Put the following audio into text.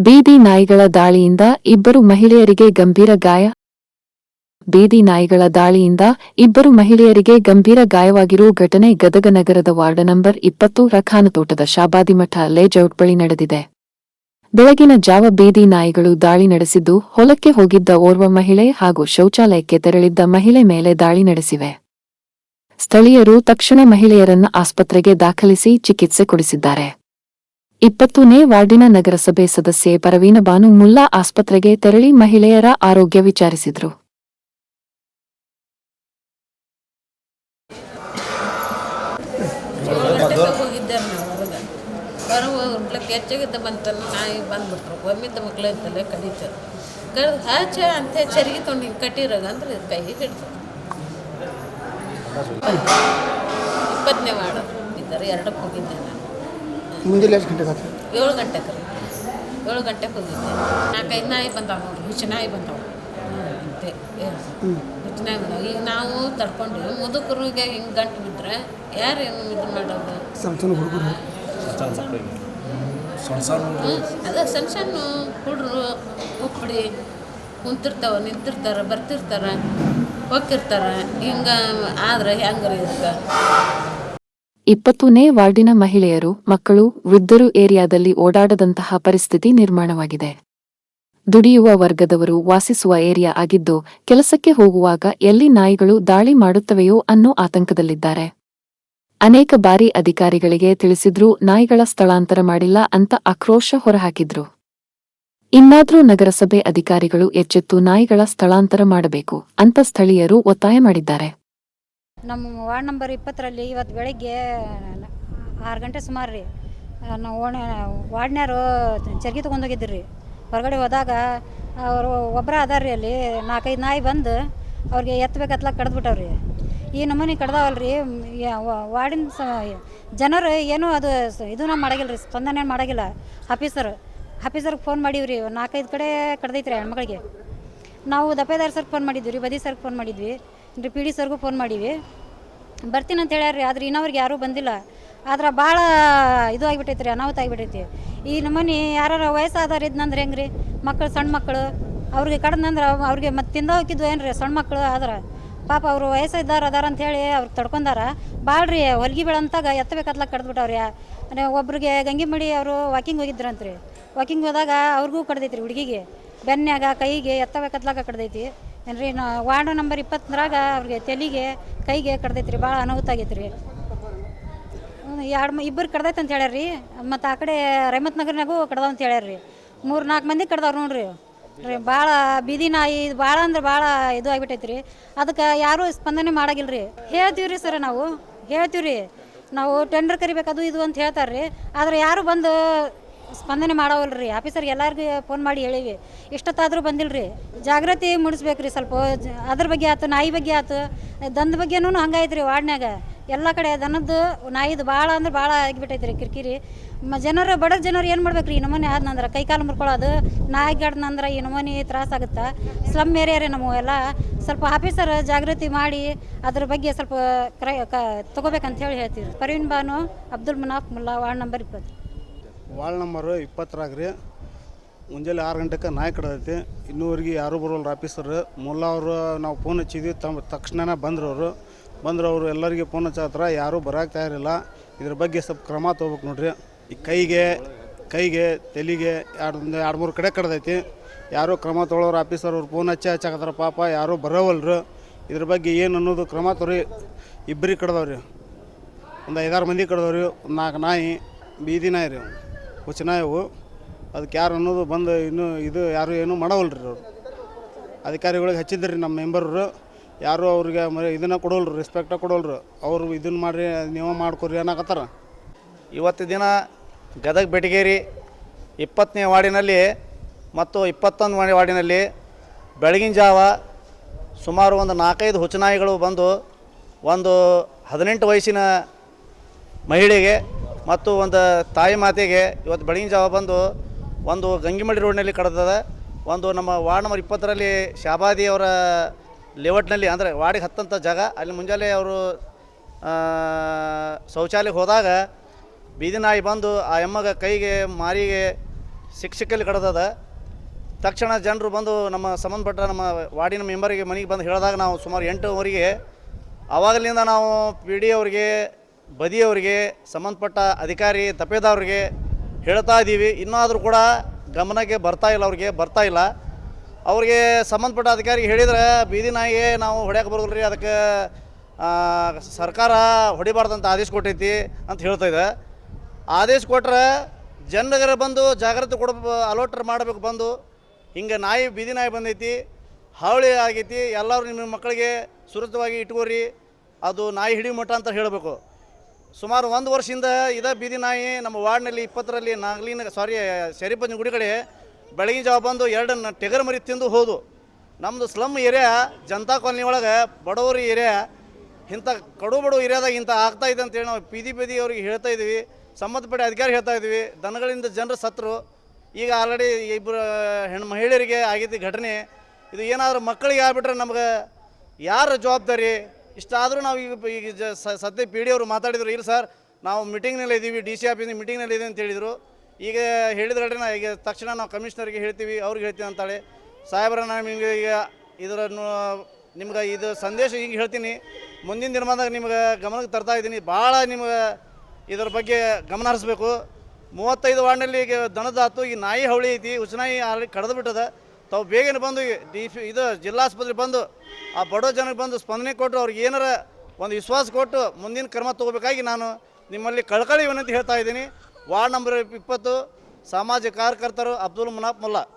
ಬೀದಿ ನಾಯಿಗಳ ದಾಳಿಯಿಂದ ಇಬ್ಬರು ಮಹಿಳೆಯರಿಗೆ ಗಂಭೀರ ಗಾಯ. ಬೀದಿ ನಾಯಿಗಳ ದಾಳಿಯಿಂದ ಇಬ್ಬರು ಮಹಿಳೆಯರಿಗೆ ಗಂಭೀರ ಗಾಯವಾಗಿರುವ ಘಟನೆ ಗದಗ ನಗರದ ವಾರ್ಡ್ ನಂಬರ್ ಇಪ್ಪತ್ತು ರಖಾನತೋಟದ ಶಾಬಾದಿಮಠ ಲೇಜೌಟ್ ಬಳಿ ನಡೆದಿದೆ. ಬೆಳಗಿನ ಜಾವ ಬೀದಿ ನಾಯಿಗಳು ದಾಳಿ ನಡೆಸಿದ್ದು ಹೊಲಕ್ಕೆ ಹೋಗಿದ್ದ ಓರ್ವ ಮಹಿಳೆ ಹಾಗೂ ಶೌಚಾಲಯಕ್ಕೆ ತೆರಳಿದ್ದ ಮಹಿಳೆ ಮೇಲೆ ದಾಳಿ ನಡೆಸಿವೆ. ಸ್ಥಳೀಯರು ತಕ್ಷಣ ಮಹಿಳೆಯರನ್ನ ಆಸ್ಪತ್ರೆಗೆ ದಾಖಲಿಸಿ ಚಿಕಿತ್ಸೆ ಕೊಡಿಸಿದ್ದಾರೆ. ಇಪ್ಪತ್ತನೇ ವಾರ್ಡಿನ ನಗರಸಭೆ ಸದಸ್ಯೆ ಪರವೀನ ಬಾನು ಮುಲ್ಲಾ ಆಸ್ಪತ್ರೆಗೆ ತೆರಳಿ ಮಹಿಳೆಯರ ಆರೋಗ್ಯ ವಿಚಾರಿಸಿದ್ರು. ಎರಡಕ್ಕೆ ಹೋಗಿದ್ದೆ ಮುಂಜಾನೆ ಎಷ್ಟು ಗಂಟೆಗೆ ಆತು ಏಳು ಗಂಟೆಗೆ. ರೀ ಏಳು ಗಂಟೆಗೆ ಹೋಗಿದ್ದೆ. ನಾಲ್ಕೈದು ನಾಯಿ ಬಂದಾವ ನೋಡ್ರಿ ಹುಚ್ಚ ನಾಯಿ ಬಂದಾವ. ಅಂತೆ ಹುಚ್ಚ ನಾಯಿ ಬಂದಾವ. ಈಗ ನಾವು ತಡ್ಕೊಂಡು ಮುದುಕರಿಗೆ ಹಿಂಗೆ ಗಂಟು ಬಿದ್ದರೆ ಯಾರು ಏನು ಇದು ಮಾಡೋದು? ಸಣ್ಣ ಸಣ್ಣ ಹುಡುಗರು. ಅದ ಸಣ್ಣ ಸಣ್ಣ ಹುಡ್ರು ಉಪ್ಪಡಿ ಕುಂತಿರ್ತಾವ ನಿಂತಿರ್ತಾರೆ ಬರ್ತಿರ್ತಾರೆ ಹೋಗ್ತಿರ್ತಾರ. ಹಿಂಗೆ ಆದ್ರೆ ಹೆಂಗ್ರಿ ಇದಕ್ಕೆ ಇಪ್ಪತ್ತನೇ ವಾರ್ಡಿನ ಮಹಿಳೆಯರು, ಮಕ್ಕಳು, ವೃದ್ಧರು ಏರಿಯಾದಲ್ಲಿ ಓಡಾಡದಂತಹ ಪರಿಸ್ಥಿತಿ ನಿರ್ಮಾಣವಾಗಿದೆ. ದುಡಿಯುವ ವರ್ಗದವರು ವಾಸಿಸುವ ಏರಿಯಾ ಆಗಿದ್ದು, ಕೆಲಸಕ್ಕೆ ಹೋಗುವಾಗ ಎಲ್ಲಿ ನಾಯಿಗಳು ದಾಳಿ ಮಾಡುತ್ತವೆಯೋ ಅನ್ನೋ ಆತಂಕದಲ್ಲಿದ್ದಾರೆ. ಅನೇಕ ಬಾರಿ ಅಧಿಕಾರಿಗಳಿಗೆ ತಿಳಿಸಿದ್ರೂ ನಾಯಿಗಳ ಸ್ಥಳಾಂತರ ಮಾಡಿಲ್ಲ ಅಂತ ಆಕ್ರೋಶ ಹೊರಹಾಕಿದ್ರು. ಇನ್ನಾದ್ರೂ ನಗರಸಭೆ ಅಧಿಕಾರಿಗಳು ಎಚ್ಚೆತ್ತು ನಾಯಿಗಳ ಸ್ಥಳಾಂತರ ಮಾಡಬೇಕು ಅಂತ ಸ್ಥಳೀಯರು ಒತ್ತಾಯ ಮಾಡಿದ್ದಾರೆ. ನಮ್ಮ ವಾರ್ಡ್ ನಂಬರ್ ಇಪ್ಪತ್ತರಲ್ಲಿ ಇವತ್ತು ಬೆಳಗ್ಗೆ ಆರು ಗಂಟೆ ಸುಮಾರು ರೀ ನಾವು ಓಣ, ವಾರ್ಡ್ನ್ಯಾರು ಚರ್ಗಿ ತೊಗೊಂಡೋಗಿದ್ರು ರೀ ಹೊರಗಡೆ ಹೋದಾಗ ಅವರು ಒಬ್ಬರ ಅದಾರ ರೀ ಅಲ್ಲಿ, ನಾಲ್ಕೈದು ನಾಯಿ ಬಂದು ಅವ್ರಿಗೆ ಎತ್ತಬೇಕತ್ಲ ಕಡ್ದ್ಬಿಟ್ಟವ್ರಿ. ಈ ನಮೂನಿ ಕಡ್ದಾವಲ್ರಿ ವಾರ್ಡಿನ ಸ, ಜನರು ಏನೂ ಅದು ಇದು ಇದನ್ನ ಮಾಡಾಗಿಲ್ಲ ರೀ ಸ್ಪಂದನೆ ಮಾಡಾಗಿಲ್ಲ. ಆಫೀಸರ್, ಆಫೀಸರ್ಗೆ ಫೋನ್ ಮಾಡೀವಿ ರೀ ನಾಲ್ಕೈದು ಕಡೆ ಕಡ್ದೈತ್ರಿ ಹೆಣ್ಮಗಳಿಗೆ. ನಾವು ದಪೇದಾರ್ ಸರ್ಗೆ ಫೋನ್ ಮಾಡಿದ್ವಿ ರೀ, ಬದಿ ಸರ್ಗೆ ಫೋನ್ ಮಾಡಿದ್ವಿ. ರೀ ಪಿ ಡಿ ಸರ್ಗೂ ಫೋನ್ ಮಾಡೀವಿ. ಬರ್ತೀನಿ ಅಂತ ಹೇಳ್ಯಾರ ರೀ ಆದ್ರೆ ಇನ್ನವ್ರಿಗೆ ಯಾರೂ ಬಂದಿಲ್ಲ. ಆದ್ರೆ ಭಾಳ ಇದು ಆಗಿಬಿಟ್ಟೈತೆ ರೀ ಅನಾಹುತ ಆಗಿಬಿಟ್ಟೈತಿ. ಈ ನಮ್ಮನೆ ಯಾರು ವಯಸ್ಸಾದವ್ರು ಇದ್ನಂದ್ರೆ ಹೆಂಗೆ ರೀ ಮಕ್ಕಳು ಸಣ್ಣ ಮಕ್ಕಳು. ಅವ್ರಿಗೆ ಕಡ್ದಂದ್ರೆ ಅವ್- ಅವ್ರಿಗೆ ಮತ್ತೆ ತಿಂದ ಹೋಗಿದ್ವು ಏನು ಸಣ್ಣ ಮಕ್ಕಳು ಆದ್ರೆ. ಪಾಪ ಅವರು ವಯಸ್ಸಿದ್ದಾರ ಅದಾರ ಹೇಳಿ ಅವ್ರಿಗೆ ತಡ್ಕೊಂಡಾರ. ಭಾಳ ರೀ ಹೊಲ್ಗಿ ಬೀಳಂತಾಗ ಎತ್ತಬೇಕತ್ಲ ಕಡ್ದ್ಬಿಟ್ಟವ್ರಿ ಅಂದರೆ ಒಬ್ರಿಗೆ ಗಂಗಿಮಡಿ ಅವರು ವಾಕಿಂಗ್ ಹೋಗಿದ್ರಂತ್ರಿ. ವಾಕಿಂಗ್ ಹೋದಾಗ ಅವ್ರಿಗೂ ಕಡ್ದೈತ್ರಿ ಹುಡುಗಿಗೆ. ಬೆನ್ನಾಗ ಕೈಗೆ ಎತ್ತಬೇಕತ್ಲಾಗ ಕಡ್ದೈತಿ. ಏನ್ರಿ ವಾರ್ಡ್ ನಂಬರ್ ಇಪ್ಪತ್ತರಾಗ ಅವ್ರಿಗೆ ತಲೆಗೆ, ಕೈಗೆ ಕಡ್ದೈತಿ ರೀ ಭಾಳ ಅನಾಹುತ ಆಗೈತಿ ರೀ ಎರಡು ಇಬ್ಬರು ಕಡ್ದೈತೆ ಅಂತ ಹೇಳ್ಯಾರ ರೀ ಮತ್ತು ಆ ಕಡೆ ರೈಮತ್ ನಗರ್ನಾಗೂ ಕಡ್ದಾವ ಅಂತ ಹೇಳ್ಯಾರ ಮೂರು ನಾಲ್ಕು ಮಂದಿ ಕಡ್ದಾವ್ರು ನೋಡ್ರಿ. ರೀ, ಭಾಳ ಬೀದಿ ನಾಯಿ ಭಾಳ ಅಂದ್ರೆ ಭಾಳ ಇದು ಆಗಿಬಿಟ್ಟೈತೆ ರೀ ಅದಕ್ಕೆ ಯಾರೂ ಸ್ಪಂದನೆ ಮಾಡಾಗಿಲ್ಲ ರೀ ಹೇಳ್ತೀವಿ ರೀ ಸರ್ ನಾವು. ಹೇಳ್ತೀವಿ ರೀ ನಾವು ಟೆಂಡರ್ ಕರಿಬೇಕು ಅದು ಇದು ಅಂತ ಹೇಳ್ತಾರೆ ರೀ ಆದ್ರೆ ಯಾರು ಬಂದು ಸ್ಪಂದನೆ ಮಾಡವಲ್ರಿ. ರೀ ಆಫೀಸರ್ಗೆ ಎಲ್ಲರಿಗೂ ಫೋನ್ ಮಾಡಿ ಹೇಳಿವಿ. ಇಷ್ಟೊತ್ತಾದರೂ ಬಂದಿಲ್ಲ ರೀ ಜಾಗೃತಿ ಮೂಡಿಸ್ಬೇಕು ರೀ ಸ್ವಲ್ಪ. ಜ- ಅದ್ರ ಬಗ್ಗೆ ಆಯ್ತು ನಾಯಿ ಬಗ್ಗೆ ಆಯ್ತು ದಂದ ಬಗ್ಗೆನೂ ಹಂಗಾಯ್ತು ರೀ ವಾರ್ಡ್ನ್ಯಾಗ. ಎಲ್ಲ ಕಡೆ ದನದ್ದು ನಾಯಿದು ಭಾಳ ಅಂದ್ರೆ ಭಾಳ ಆಗಿಬಿಟ್ಟೈತೆ ರೀ ಕಿರಿಕಿರಿ. ಮ, ಜನರು ಬಡ ಜನರು ಏನು ಮಾಡ್ಬೇಕು ರೀ ನಮ್ಮನೆ ನಮೂನಿ ಆದ್ನಂದ್ರೆ ಕೈ ಕಾಲು ಮುರ್ಕೊಳ್ಳೋದು ನಾಯಿ ಗಡ್ನಂದ್ರೆ ಈ ತ್ರಾಸ ಆಗುತ್ತೆ? ಸ್ಲಮ್ ಏರಿಯಾ ರೀ ನಮ್ಮ ಎಲ್ಲ. ಸ್ವಲ್ಪ ಆಫೀಸರ್ ಜಾಗೃತಿ ಮಾಡಿ ಅದ್ರ ಬಗ್ಗೆ ಸ್ವಲ್ಪ ಕ್ರೈ ಕ, ತೊಗೋಬೇಕಂತ ಹೇಳಿ ಹೇಳ್ತೀವಿ ಪರವೀನ್ ಬಾನು ಅಬ್ದುಲ್ ಮುನಾಫ್ ಮುಲ್ಲಾ, ವಾರ್ಡ್ ನಂಬರ್ ಇಪ್ಪತ್ತು. ವಾರ್ಡ್ ನಂಬರು ಇಪ್ಪತ್ತರಾಗ ರೀ ಮುಂಜಾನೆ ಆರು ಗಂಟೆಗೆ ನಾಯಿ ಕಡದೈತಿ. ಇನ್ನೂವರೆಗೆ ಯಾರೂ ಬರೋಲ್ಲ ಆಫೀಸರ್ ಮುಲ್ಲಾ ಅವರು ನಾವು ಫೋನ್ ಹಚ್ಚಿದ್ವಿ ತಮ್ಮ ತಕ್ಷಣನೇ ಬಂದರು ಅವರು ಬಂದರು ಅವರು ಎಲ್ಲರಿಗೆ ಫೋನ್ ಹಚ್ಚತ್ರ ಯಾರೂ ಬರೋಕೆ ತಯಾರಿಲ್ಲ. ಇದ್ರ ಬಗ್ಗೆ ಸ್ವಲ್ಪ ಕ್ರಮ ತೊಗೋಬೇಕು ನೋಡ್ರಿ. ಈ ಕೈಗೆ ಕೈಗೆ, ತಲೆಗೆ ಎರಡು ಒಂದು ಎರಡು ಮೂರು ಕಡೆ ಕಡ್ದೈತಿ. ಯಾರೂ ಕ್ರಮ ತೊಗೊಳೋರು ಆಫೀಸರ್ ಅವ್ರು ಫೋನ್ ಹಚ್ಚಿ ಹಚ್ಚಾಕತ್ತಾರ ಪಾಪ, ಯಾರೂ ಬರೋವಲ್ರು. ಇದ್ರ ಬಗ್ಗೆ ಏನು ಅನ್ನೋದು ಕ್ರಮ ತೊರಿ ಇಬ್ಬರಿಗೆ ಕಡ್ದವ್ರಿ. ಒಂದು ಐದಾರು ಮಂದಿ ಕಡ್ದವ್ರಿ. ಒಂದು ನಾಲ್ಕು ನಾಯಿ, ಬೀದಿ ನಾಯಿ ರೀ. ಹುಚ್ಚ ಇವು ಅದಕ್ಕೆ ಯಾರು ಅನ್ನೋದು ಬಂದು ಇನ್ನೂ ಇದು ಯಾರು ಏನೂ ಮಾಡವಲ್ರಿ ಅವರು. ಅಧಿಕಾರಿಗಳಿಗೆ ಹಚ್ಚಿದ್ರಿ ನಮ್ಮ ಮೆಂಬರ್ರು, ಯಾರು ಅವ್ರಿಗೆ ಮ, ಇದನ್ನು ಕೊಡೋಲ್ರು ರೆಸ್ಪೆಕ್ಟ ಕೊಡೋಲ್ರು, ಅವರು ಇದನ್ನು ಮಾಡಿರಿ, ನೀವು ಮಾಡ್ಕೊರಿ ಅನ್ನಕತ್ತಾರ. ಇವತ್ತು ದಿನ ಗದಗ ಬೆಟಗೇರಿ ಇಪ್ಪತ್ತನೇ ವಾರ್ಡಿನಲ್ಲಿ ಮತ್ತು ಇಪ್ಪತ್ತೊಂದು ವಾರ್ಡಿ- ವಾರ್ಡಿನಲ್ಲಿ ಬೆಳಗಿನ ಜಾವ ಸುಮಾರು ಒಂದು ನಾಲ್ಕೈದು ಹುಚ್ಚನಾಯಿಗಳು ಬಂದು ಒಂದು ಹದಿನೆಂಟು ವಯಸ್ಸಿನ ಮಹಿಳೆಗೆ ಮತ್ತು ಒಂದು ತಾಯಿ ಮಾತೆಗೆ ಇವತ್ತು ಬೆಳಗಿನ ಜಾವ ಬಂದು ಒಂದು ಗಂಗಿಮಡಿ ರೋಡ್ನಲ್ಲಿ ಕಡ್ದದ ಒಂದು ನಮ್ಮ ವಾರ್ಡ್ ನಂಬರ್ ಇಪ್ಪತ್ತರಲ್ಲಿ ಶಾಬಾದಿ ಅವರ ಲೇಔಟ್ನಲ್ಲಿ, ಅಂದರೆ ವಾರ್ಡಿಗೆ ಹತ್ತಂಥ ಜಾಗ. ಅಲ್ಲಿ ಮುಂಜಾನೆ ಅವರು ಶೌಚಾಲಯಕ್ಕೆ ಹೋದಾಗ ಬೀದಿ ನಾಯಿ ಬಂದು ಆ ಎಮ್ಮಗ ಕೈಗೆ, ಮಾರಿಗೆ ಶಿಕ್ಷಕಲ್ಲಿ ಕಡ್ದದ ತಕ್ಷಣ ಜನರು ಬಂದು ನಮ್ಮ ಸಂಬಂಧಪಟ್ಟ ನಮ್ಮ ವಾರ್ಡಿನ ಮೆಂಬರಿಗೆ ಮನೆಗೆ ಬಂದು ಹೇಳಿದಾಗ ನಾವು ಸುಮಾರು ಎಂಟುವರೆಗೆ ಆವಾಗಲಿಂದ ನಾವು ಪಿ ಡಿ ಅವರಿಗೆ ಬದಿಯವರಿಗೆ, ಸಂಬಂಧಪಟ್ಟ ಅಧಿಕಾರಿ ತಪ್ಪೇದವ್ರಿಗೆ ಹೇಳ್ತಾ ಇದ್ದೀವಿ. ಇನ್ನಾದರೂ ಕೂಡ ಗಮನಕ್ಕೆ ಬರ್ತಾ ಇಲ್ಲ, ಅವ್ರಿಗೆ ಬರ್ತಾ ಇಲ್ಲ. ಅವ್ರಿಗೆ ಸಂಬಂಧಪಟ್ಟ ಅಧಿಕಾರಿಗೆ ಹೇಳಿದ್ರೆ, ಬೀದಿ ನಾಯಿಗೆ ನಾವು ಹೊಡ್ಯಾಕೆ ಬರೋದಿಲ್ಲ ರೀ, ಅದಕ್ಕೆ ಸರ್ಕಾರ ಹೊಡಿಬಾರ್ದಂತ ಆದೇಶ ಕೊಟ್ಟೈತಿ ಅಂತ ಹೇಳ್ತಾ ಇದೆ. ಆದೇಶ ಕೊಟ್ಟರೆ ಜನರಿಗೆ ಬಂದು ಜಾಗೃತಿ ಕೊಡ ಅಲೋಟ್ರ್ ಮಾಡಬೇಕು ಬಂದು. ಹಿಂಗೆ ನಾಯಿ, ಬೀದಿ ನಾಯಿ ಬಂದೈತಿ, ಹಾವಳಿ ಆಗೈತಿ, ಎಲ್ಲರೂ ನಿಮ್ಮ ಮಕ್ಕಳಿಗೆ ಸುರಕ್ಷಿತವಾಗಿ ಇಟ್ಕೋರಿ. ಅದು ನಾಯಿ ಹಿಡಿ ಮಟ್ಟ ಅಂತ ಹೇಳಬೇಕು. ಸುಮಾರು ಒಂದು ವರ್ಷದಿಂದ ಇದೇ ಬೀದಿ ನಾಯಿ ನಮ್ಮ ವಾರ್ಡ್ನಲ್ಲಿ ಇಪ್ಪತ್ತರಲ್ಲಿ ನಾಗಲಿನ ಸಾರಿ ಶರೀಫ್ ಗುಡಿ ಕಡೆ ಬೆಳಗಿನ ಜಾವ ಬಂದು ಎರಡು ಟೆಗರ್ ಮರಿ ತಿಂದು ಹೋದು. ನಮ್ಮದು ಸ್ಲಮ್ ಏರಿಯಾ ಜನತಾ ಕಾಲೋನಿ ಒಳಗೆ, ಬಡವರು ಏರಿಯಾ ಇಂಥ ಕಡು ಬಡವು ಏರಿಯಾದಾಗ ಇಂಥ ಆಗ್ತಾ ಇದೆ ಅಂತೇಳಿ ನಾವು ಬೀದಿ ಬೀದಿ ಅವ್ರಿಗೆ ಹೇಳ್ತಾ ಇದ್ವಿ ಸಂಬಂಧಪಟ್ಟ ಅಧಿಕಾರಿ ಹೇಳ್ತಾ ಇದ್ವಿ ದನಗಳಿಂದ ಜನರು ಸತ್ರು. ಈಗ ಆಲ್ರೆಡಿ ಇಬ್ಬರು ಹೆಣ್ಣು ಮಹಿಳೆಯರಿಗೆ ಆಗಿದ್ದ ಘಟನೆ. ಇದು ಏನಾದರೂ ಮಕ್ಕಳಿಗೆ ಆಗ್ಬಿಟ್ರೆ ನಮ್ಗೆ ಯಾರ ಜವಾಬ್ದಾರಿ? ಇಷ್ಟಾದರೂ ನಾವು ಈಗ ಈಗ ಜ ಸದ್ಯ ಪಿ ಡಿ ಅವರು ಮಾತಾಡಿದ್ರು, ಇಲ್ಲ ಸರ್, ನಾವು ಮೀಟಿಂಗ್ನಲ್ಲಿ ಇದ್ದೀವಿ ಡಿ ಸಿ ಆಫೀಸ್ ಮೀಟಿಂಗ್ನಲ್ಲಿ ಇದೆ ಅಂತ ಹೇಳಿದರು. ಈಗ ಹೇಳಿದ್ರೆ ನಾ ಈಗ ತಕ್ಷಣ ನಾವು ಕಮಿಷನರ್ಗೆ ಹೇಳ್ತೀವಿ, ಅವ್ರಿಗೆ ಹೇಳ್ತೀವಿ ಅಂತಾಳೆ. ಸಾಹೇಬ್ರ ನಿಮಗೆ ಈಗ ಇದರ ನಿಮ್ಗೆ ಇದು ಸಂದೇಶ ಈಗ ಹೇಳ್ತೀನಿ. ಮುಂದಿನ ದಿನಮಾನದಾಗ ನಿಮ್ಗೆ ಗಮನಕ್ಕೆ ತರ್ತಾ ಇದ್ದೀನಿ. ಭಾಳ ನಿಮ್ಗೆ ಇದರ ಬಗ್ಗೆ ಗಮನ ಹರಿಸ್ಬೇಕು. ಮೂವತ್ತೈದು ವಾರ್ಡ್ನಲ್ಲಿ ಈಗ ದನದಾತು ಈ ನಾಯಿ ಹವಳಿ ಐತಿ, ಉಚ್ಚನಾಯಿ ಆಲ್ರೆಡಿ ಕಡ್ದು ಬಿಟ್ಟದ. ತಾವು ಬೇಗನೆ ಬಂದು ಡಿ ಸಿ ಇದು ಜಿಲ್ಲಾಸ್ಪತ್ರೆ ಬಂದು ಆ ಬಡೋ ಜನಕ್ಕೆ ಬಂದು ಸ್ಪಂದನೆ ಕೊಟ್ಟು ಅವ್ರಿಗೆ ಏನಾರ ಒಂದು ವಿಶ್ವಾಸ ಕೊಟ್ಟು ಮುಂದಿನ ಕ್ರಮ ತಗೋಬೇಕಾಗಿ ನಾನು ನಿಮ್ಮಲ್ಲಿ ಕಳಕಳಿ ವಿನಂತಿ ಹೇಳ್ತಾ ಇದ್ದೀನಿ. ವಾರ್ಡ್ ನಂಬರ್ ಇಪ್ಪತ್ತು, ಸಾಮಾಜಿಕ ಕಾರ್ಯಕರ್ತರು ಅಬ್ದುಲ್ ಮುನಾಫ್ ಮುಲ್ಲಾ.